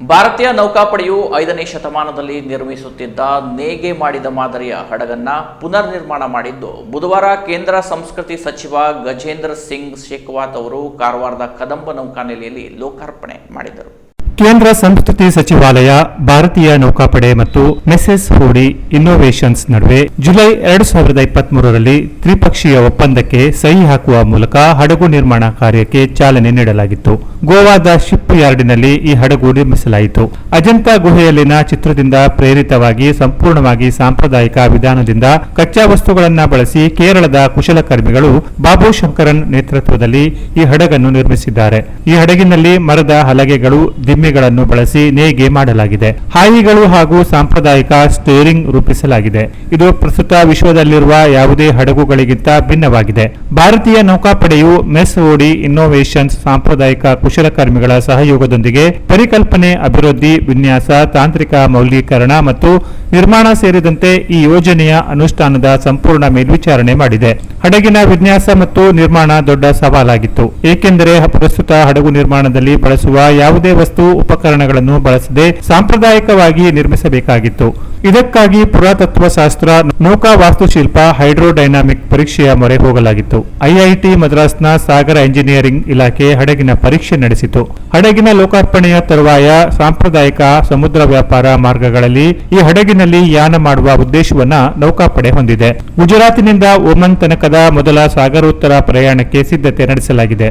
ಭಾರತೀಯ ನೌಕಾಪಡೆಯು ಐದನೇ ಶತಮಾನದಲ್ಲಿ ನಿರ್ಮಿಸುತ್ತಿದ್ದ ನೇಗೆ ಮಾಡಿದ ಮಾದರಿಯ ಹಡಗನ್ನ ಪುನರ್ ನಿರ್ಮಾಣ ಮಾಡಿದ್ದು, ಬುಧವಾರ ಕೇಂದ್ರ ಸಂಸ್ಕೃತಿ ಸಚಿವ ಗಜೇಂದ್ರ ಸಿಂಗ್ ಶೇಖವಾತ್ ಅವರು ಕಾರವಾರದ ಕದಂಬ ನೌಕಾನೆಲೆಯಲ್ಲಿ ಲೋಕಾರ್ಪಣೆ ಮಾಡಿದರು. ಕೇಂದ್ರ ಸಂಸ್ಕೃತಿ ಸಚಿವಾಲಯ, ಭಾರತೀಯ ನೌಕಾಪಡೆ ಮತ್ತು ಮೆಸೆಸ್ ಹೋಡಿ ಇನ್ನೋವೇಷನ್ಸ್ ನಡುವೆ ಜುಲೈ ಎರಡು ಸಾವಿರದ ಇಪ್ಪತ್ತ್ ಮೂರರಲ್ಲಿ ತ್ರಿಪಕ್ಷೀಯ ಒಪ್ಪಂದಕ್ಕೆ ಸಹಿ ಹಾಕುವ ಮೂಲಕ ಹಡಗು ನಿರ್ಮಾಣ ಕಾರ್ಯಕ್ಕೆ ಚಾಲನೆ ನೀಡಲಾಗಿತ್ತು. ಗೋವಾದ ಶಿಪ್ ಯಾರ್ಡಿನಲ್ಲಿ ಈ ಹಡಗು ನಿರ್ಮಿಸಲಾಯಿತು. ಅಜಂತಾ ಗುಹೆಯಲ್ಲಿನ ಚಿತ್ರದಿಂದ ಪ್ರೇರಿತವಾಗಿ ಸಂಪೂರ್ಣವಾಗಿ ಸಾಂಪ್ರದಾಯಿಕ ವಿಧಾನದಿಂದ ಕಚ್ಚಾ ವಸ್ತುಗಳನ್ನು ಬಳಸಿ ಕೇರಳದ ಕುಶಲಕರ್ಮಿಗಳು ಬಾಬು ಶಂಕರನ್ ನೇತೃತ್ವದಲ್ಲಿ ಈ ಹಡಗನ್ನು ನಿರ್ಮಿಸಿದ್ದಾರೆ. ಈ ಹಡಗಿನಲ್ಲಿ ಮರದ ಹಲಗೆಗಳು, ದಿಮ್ಮೆಗಳನ್ನು ಬಳಸಿ ನೇಯ್ಗೆ ಮಾಡಲಾಗಿದೆ. ಹಾಯಿಗಳು ಹಾಗೂ ಸಾಂಪ್ರದಾಯಿಕ ಸ್ಟೇರಿಂಗ್ ರೂಪಿಸಲಾಗಿದೆ. ಇದು ಪ್ರಸ್ತುತ ವಿಶ್ವದಲ್ಲಿರುವ ಯಾವುದೇ ಹಡಗುಗಳಿಗಿಂತ ಭಿನ್ನವಾಗಿದೆ. ಭಾರತೀಯ ನೌಕಾಪಡೆಯು ಮೆಸ್ ಓಡಿ ಇನ್ನೋವೇಷನ್ಸ್ ಸಾಂಪ್ರದಾಯಿಕ ಕುಶಲಕರ್ಮಿಗಳ ಸಹಯೋಗದೊಂದಿಗೆ ಪರಿಕಲ್ಪನೆ, ಅಭಿವೃದ್ಧಿ, ವಿನ್ಯಾಸ, ತಾಂತ್ರಿಕ ಮೌಲ್ಯೀಕರಣ ಮತ್ತು ನಿರ್ಮಾಣ ಸೇರಿದಂತೆ ಈ ಯೋಜನೆಯ ಅನುಷ್ಠಾನದ ಸಂಪೂರ್ಣ ಮೇಲ್ವಿಚಾರಣೆ ಮಾಡಿದೆ. ಹಡಗಿನ ವಿನ್ಯಾಸ ಮತ್ತು ನಿರ್ಮಾಣ ದೊಡ್ಡ ಸವಾಲಾಗಿತ್ತು. ಏಕೆಂದರೆ ಪ್ರಸ್ತುತ ಹಡಗು ನಿರ್ಮಾಣದಲ್ಲಿ ಬಳಸುವ ಯಾವುದೇ ವಸ್ತು, ಉಪಕರಣಗಳನ್ನು ಬಳಸದೆ ಸಾಂಪ್ರದಾಯಿಕವಾಗಿ ನಿರ್ಮಿಸಬೇಕಾಗಿತ್ತು. ಇದಕ್ಕಾಗಿ ಪುರಾತತ್ವ ಶಾಸ್ತ್ರ ನೌಕಾ ವಾಸ್ತುಶಿಲ್ಪ, ಹೈಡ್ರೋಡೈನಾಮಿಕ್ ಪರೀಕ್ಷೆಯ ಮೊರೆ ಹೋಗಲಾಗಿತ್ತು. ಐಐಟಿ ಮದ್ರಾಸ್ನ ಸಾಗರ ಎಂಜಿನಿಯರಿಂಗ್ ಇಲಾಖೆ ಹಡಗಿನ ಪರೀಕ್ಷೆ ನಡೆಸಿತು. ಹಡಗಿನ ಲೋಕಾರ್ಪಣೆಯ ತರುವಾಯ ಸಾಂಪ್ರದಾಯಿಕ ಸಮುದ್ರ ವ್ಯಾಪಾರ ಮಾರ್ಗಗಳಲ್ಲಿ ಈ ಹಡಗಿನಲ್ಲಿ ಯಾನ ಮಾಡುವ ಉದ್ದೇಶವನ್ನ ನೌಕಾಪಡೆ ಹೊಂದಿದೆ. ಗುಜರಾತಿನಿಂದ ಓಮನ್ ತನಕದ ಮೊದಲ ಸಾಗರೋತ್ತರ ಪ್ರಯಾಣಕ್ಕೆ ಸಿದ್ಧತೆ ನಡೆಸಲಾಗಿದೆ.